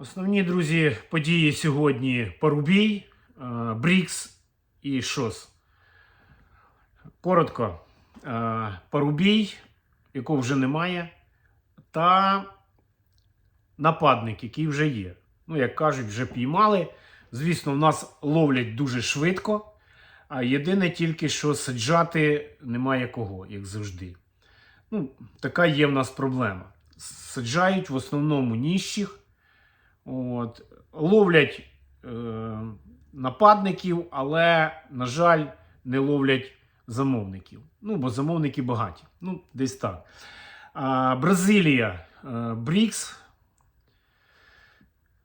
Основні друзі події сьогодні Парубій, е, Брікс і ШОС. Коротко, е, Парубій, якого вже немає, та нападник, який вже є. Ну, як кажуть, вже піймали. Звісно, в нас ловлять дуже швидко. А єдине тільки, що саджати немає кого, як завжди. Ну, така є в нас проблема. Саджають в основному ніщих. От, ловлять е, нападників, але, на жаль, не ловлять замовників. Ну, бо замовники багаті. Ну, десь так. А, Бразилія, е, Брікс.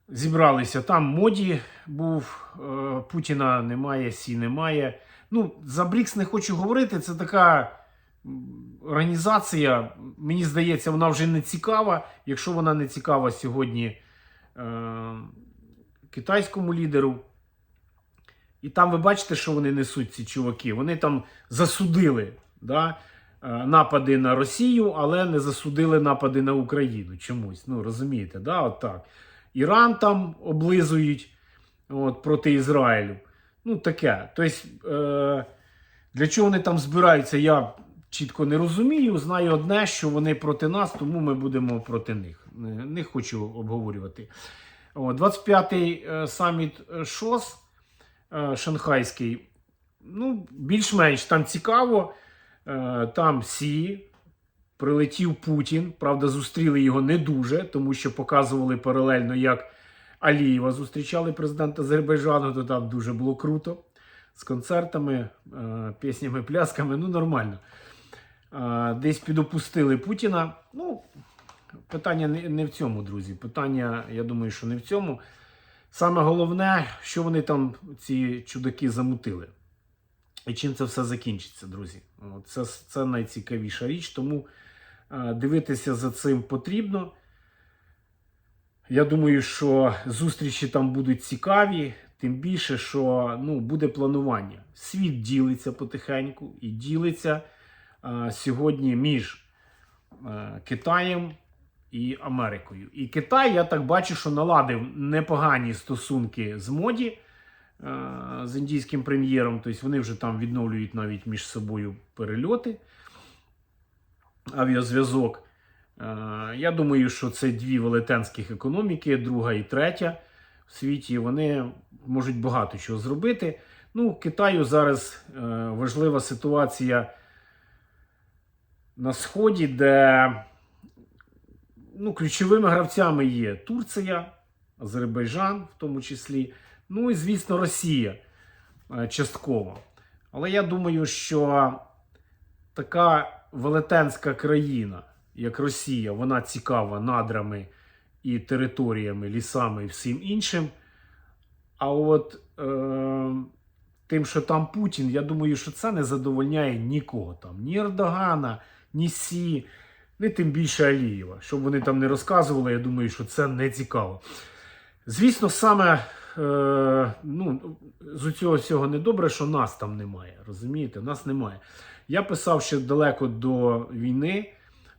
Зібралися. Там моді був, е, Путіна немає, Сі немає. Ну, за Брікс не хочу говорити. Це така організація. Мені здається, вона вже не цікава. Якщо вона не цікава сьогодні китайському лідеру. І там ви бачите, що вони несуть ці чуваки. Вони там засудили да, е, напади на Росію, але не засудили напади на Україну чомусь. Ну, розумієте, да, от так. Іран там облизують от, проти Ізраїлю. Ну, таке. Тобто, е, для чого вони там збираються, я чітко не розумію. Знаю одне, що вони проти нас, тому ми будемо проти них. Не, хочу обговорювати. О, 25-й е, саміт ШОС е, шанхайський. Ну, більш-менш там цікаво. Е, там Сі, прилетів Путін. Правда, зустріли його не дуже, тому що показували паралельно, як Алієва зустрічали президента Азербайджану, то там дуже було круто. З концертами, піснями, плясками. Ну, нормально. Е, Десь підопустили Путіна. Ну, питання не, в цьому, друзі. Питання, я думаю, що не в цьому. Саме головне, що вони там, ці чудаки, замутили. І чим це все закінчиться, друзі. Це, це найцікавіша річ, тому е, дивитися за цим потрібно. Я думаю, що зустрічі там будуть цікаві, тим більше, що ну, буде планування. Світ ділиться потихеньку і ділиться сьогодні між е, Китаєм і Америкою. І Китай, я так бачу, що наладив непогані стосунки з моді е, з індійським прем'єром. Тобто вони вже там відновлюють навіть між собою перельоти, авіазв'язок. Е, Я думаю, що це дві велетенських економіки, друга і третя в світі. Вони можуть багато чого зробити. Ну, Китаю зараз е, важлива ситуація на Сході, де ну, ключовими гравцями є Турція, Азербайджан, в тому числі. Ну і, звісно, Росія е, частково. Але я думаю, що така велетенська країна, як Росія, вона цікава надрами і територіями, лісами і всім іншим. А от е, тим, що там Путін, я думаю, що це не задовольняє нікого там. Ні Ердогана, ні Сі, ні тим більше Алієва. Щоб вони там не розказували, я думаю, що це не цікаво. Звісно, саме е, ну, з цього всього недобре, що нас там немає. Розумієте, нас немає. Я писав ще далеко до війни,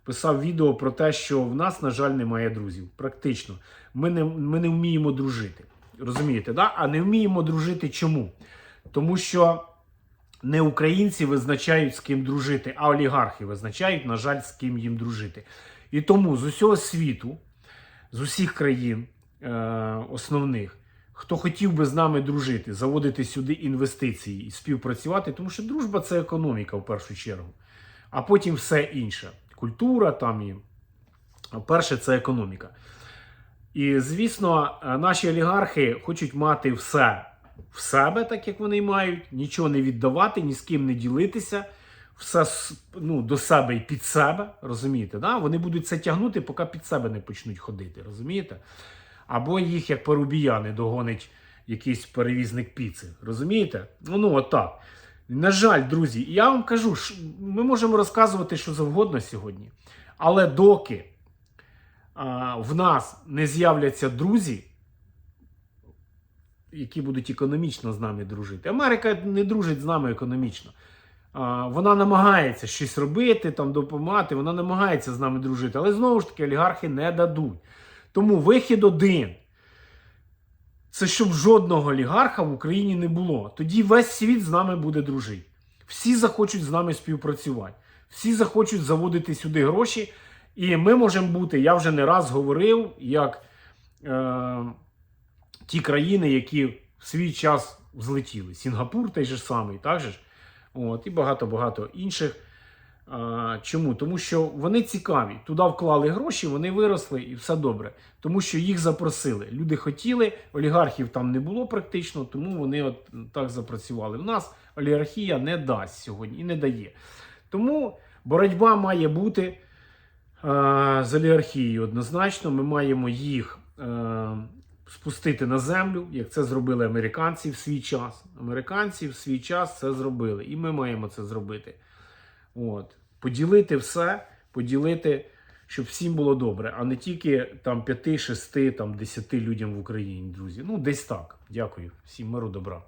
писав відео про те, що в нас, на жаль, немає друзів. Практично. Ми не, ми не вміємо дружити. Розумієте, да? а не вміємо дружити чому? Тому що не українці визначають, з ким дружити, а олігархи визначають, на жаль, з ким їм дружити. І тому з усього світу, з усіх країн е- основних, хто хотів би з нами дружити, заводити сюди інвестиції і співпрацювати, тому що дружба це економіка в першу чергу, а потім все інше. Культура там і перше це економіка. І звісно, е, наші олігархи хочуть мати все в себе, так як вони мають, нічого не віддавати, ні з ким не ділитися, все ну, до себе і під себе. Розумієте? Да? Вони будуть це тягнути, поки під себе не почнуть ходити. Розумієте? Або їх, як парубіяни, догонить якийсь перевізник піци. Розумієте? Ну, ну отак. На жаль, друзі, я вам кажу, ми можемо розказувати що завгодно сьогодні. Але доки а, в нас не з'являться друзі, які будуть економічно з нами дружити. Америка не дружить з нами економічно. Вона намагається щось робити, там допомагати, вона намагається з нами дружити, але знову ж таки олігархи не дадуть. Тому вихід один. це щоб жодного олігарха в Україні не було. Тоді весь світ з нами буде дружити. Всі захочуть з нами співпрацювати, всі захочуть заводити сюди гроші. І ми можемо бути, я вже не раз говорив, як е, ті країни, які в свій час взлетіли. Сінгапур той же самий, так же ж? От, і багато-багато інших. А, чому? Тому що вони цікаві. Туди вклали гроші, вони виросли і все добре. Тому що їх запросили. Люди хотіли, олігархів там не було практично, тому вони от так запрацювали. В нас олігархія не дасть сьогодні і не дає. Тому боротьба має бути е, з олігархією однозначно. Ми маємо їх е, спустити на землю, як це зробили американці в свій час. Американці в свій час це зробили, і ми маємо це зробити. От. Поділити все, поділити, щоб всім було добре, а не тільки там 5, 6, там 10 людям в Україні, друзі. Ну, десь так. Дякую. Всім миру, добра.